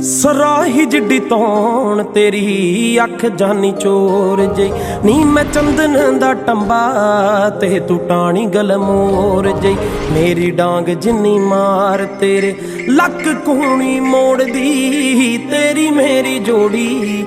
ਸਰਾਹੀ ਜਿੱਡੀ ਤੌਣ ਤੇਰੀ, ਅੱਖ ਜਾਨੀ ਚੋਰ ਜੇ ਨੀ ਮੈਂ ਚੰਦਨ ਦਾ ਟੰਬਾ, ਤੇ ਤੂੰ ਟਾਣੀ ਗਲ ਮੋਰ ਜੇ ਮੇਰੀ ਡਾਂਗ ਜਿੰਨੀ ਮਾਰ ਤੇਰੇ, ਲੱਕ ਕੋਣੀ ਮੋੜਦੀ, ਤੇਰੀ ਮੇਰੀ ਜੋੜੀ।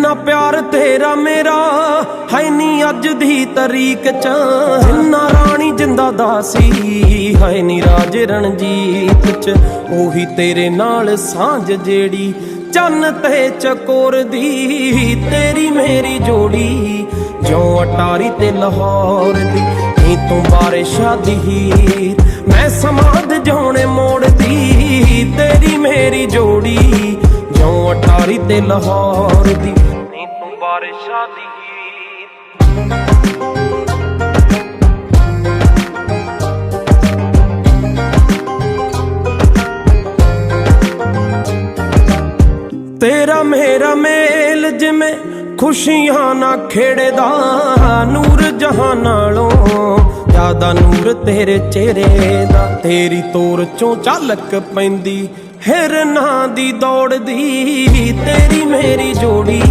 ਪਿਆਰ ਤੇਰਾ ਮੇਰਾ ਹੈ ਨੀ ਅੱਜ ਦੀ ਤਰੀਕ ਚ। ਨਾ ਰਾਣੀ ਜਿੰਦਾ ਦਾਸੀ ਹੈ ਨੀ ਰਾਜ ਰਣਜੀਤ ਚ। ਉਹੀ ਤੇਰੇ ਨਾਲ ਸਾਂਝ ਜਿਹੜੀ, ਚੰਨ ਤੇ ਚਕੋਰ ਦੀ। ਤੇਰੀ ਮੇਰੀ ਜੋੜੀ, ਜਿਉਂ ਅਟਾਰੀ ਤੇ ਲਾਹੌਰ ਦੀ। ਨੀ ਤੂੰ ਬਾਰੇ ਦੀ ਹੀ ਮੈਂ ਸਮਾਦ ਜਾਉਣੇ ਮੋੜਦੀ ਤੇਰੀ ਮੇਰੀ ਜੋੜੀ, ਜਿਉਂ ਅਟਾਰੀ ਤੇ ਲਾਹੌਰ ਦੀ। ਬਾਰਿਸ਼ਾਂ ਦੀ। ਤੇਰਾ ਮੇਰਾ ਮੇਲ ਜਿਵੇਂ ਖੁਸ਼ੀਆਂ ਨਾ ਖੇੜਦਾ ਨੂਰ ਜਹਾਂ ਨਾਲੋਂ ਜ਼ਿਆਦਾ ਨੂਰ ਤੇਰੇ ਚਿਹਰੇ ਦਾ। ਤੇਰੀ ਤੋਰ ਚੋਂ ਝਲਕ ਪੈਂਦੀ, ਹਿਰਨਾਂ ਦੀ ਦੌੜਦੀ, ਤੇਰੀ ਮੇਰੀ ਜੋੜੀ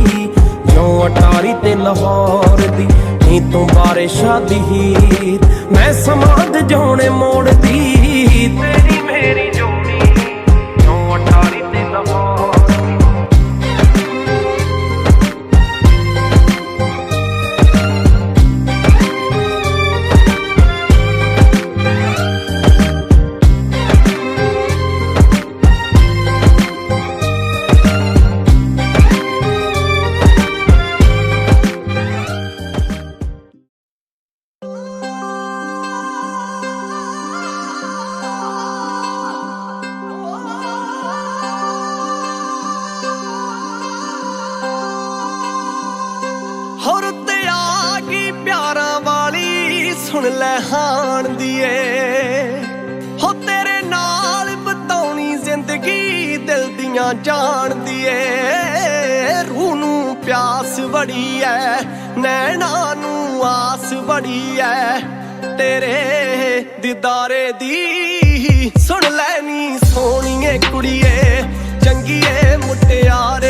ਜਿਉਂ ਅਟਾਰੀ ਤੇ ਲਾਹੌਰ ਦੀ ਨੀ ਤੂੰ ਬਾਰਿਸ਼ਾਂ ਦੀ ਮੈਂ ਸਮਾਦ ਜਾਉਣੇ ਮੋੜਦੀ, ਤੇਰੀ ਮੇਰੀ ਜੋ ਸੁਣ ਲੈ ਹਾਣ ਦੀਏ। ਹੋ ਤੇਰੇ ਨਾਲ ਬਤਾਉਣੀ ਜ਼ਿੰਦਗੀ ਦਿਲ ਦੀਆਂ ਜਾਣ ਦੀਏ। ਰੂਹ ਨੂੰ ਪਿਆਸ ਬੜੀ ਐ, ਨੈਣਾ ਨੂੰ ਆਸ ਬੜੀ ਐ। ਤੇਰੇ ਦਿਦਾਰੇ ਦੀ ਸੁਣ ਲੈ ਨੀ ਸੋਹਣੀਏ ਕੁੜੀਏ, ਚੰਗੀਏ ਮੁਟਿਆਰੇ।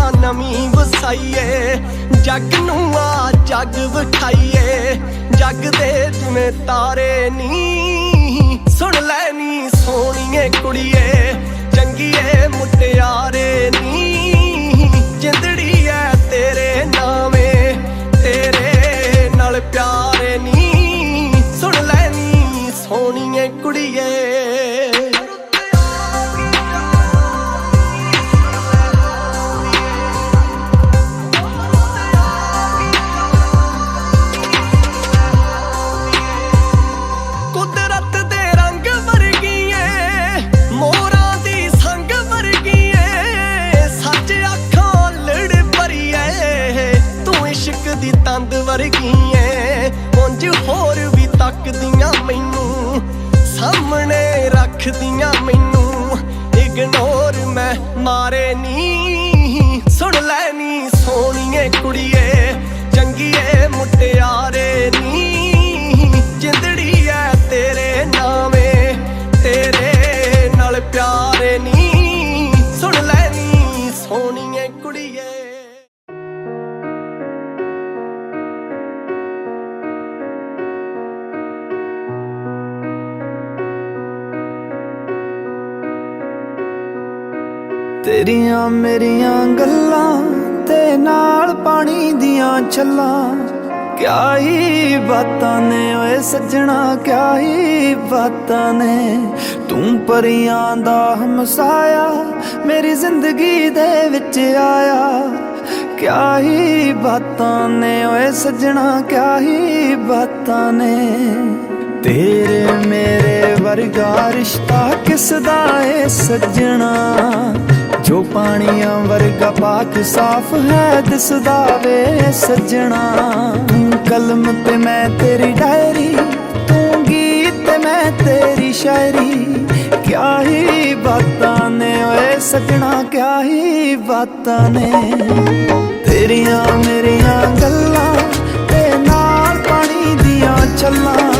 ਨਵੀਂ ਵਸਾਈਏ, ਜੱਗ ਨੂੰ ਆ ਜੱਗ ਵਿਖਾਈਏ, ਜੱਗ ਦੇ ਜਿਵੇਂ ਤਾਰੇ ਨੀ, ਸੁਣ ਲੈ ਨੀ ਸੋਹਣੀਏ ਕੁੜੀਏ ਤੰਦ ਵਰਗੀਏ ਉਂਝ ਹੋਰ ਵੀ ਤੱਕਦੀਆਂ ਮੈਨੂੰ, ਸਾਹਮਣੇ ਰੱਖਦੀਆਂ ਮੈਨੂੰ। ਇਗਨੋਰ ਮੈਂ, ਮਾਰੇ ਨੀ, ਸੁਣ ਲੈ ਨੀ ਸੋਹਣੀਏ ਕੁੜੀਏ, ਚੰਗੀਏ ਮੁਟਿਆਰੇ ਤੇਰੀਆਂ ਮੇਰੀਆਂ ਗੱਲਾਂ ਤੇ ਨਾਲ ਪਾਣੀ ਦੀਆਂ ਛੱਲਾਂ। ਕਿਆ ਹੀ ਬਾਤਾਂ ਨੇ ਓਏ ਸੱਜਣਾ ਕਿਆ ਹੀ ਬਾਤਾਂ ਨੇ। ਤੂੰ ਪਰੀਆਂ ਦਾ ਹਮਸਾਇਆ, ਮੇਰੀ ਜ਼ਿੰਦਗੀ ਦੇ ਵਿੱਚ ਆਇਆ। ਕਿਆ ਹੀ ਬਾਤਾਂ ਨੇ ਓਏ ਸੱਜਣਾ ਕਿਆ ਹੀ ਬਾਤਾਂ ਨੇ। ਤੇਰੇ ਮੇਰੇ ਵਰਗਾ ਰਿਸ਼ਤਾ ਕਿਸ ਦਾ ਏ ਸੱਜਣਾ? ਜੋ ਪਾਣੀਆਂ ਵਰਗਾ ਪਾਕ ਸਾਫ਼ ਹੈ, ਦਿਸਦਾ ਵੇ ਸੱਜਣਾ। ਕਲਮ ਤੇ ਮੈਂ ਤੇਰੀ ਡਾਇਰੀ, ਤੂੰ ਗੀਤ ਮੈਂ ਤੇਰੀ ਸ਼ਾਇਰੀ। ਕਿਆ ਹੀ ਬਾਤਾਂ ਨੇ ਓਏ ਸੱਜਣਾ, ਕਿਆ ਹੀ ਬਾਤਾਂ ਨੇ। ਤੇਰੀਆਂ ਮੇਰੀਆਂ ਗੱਲਾਂ ਤੇ ਨਾਲ ਪਾਣੀ ਦੀਆਂ ਚੱਲਾਂ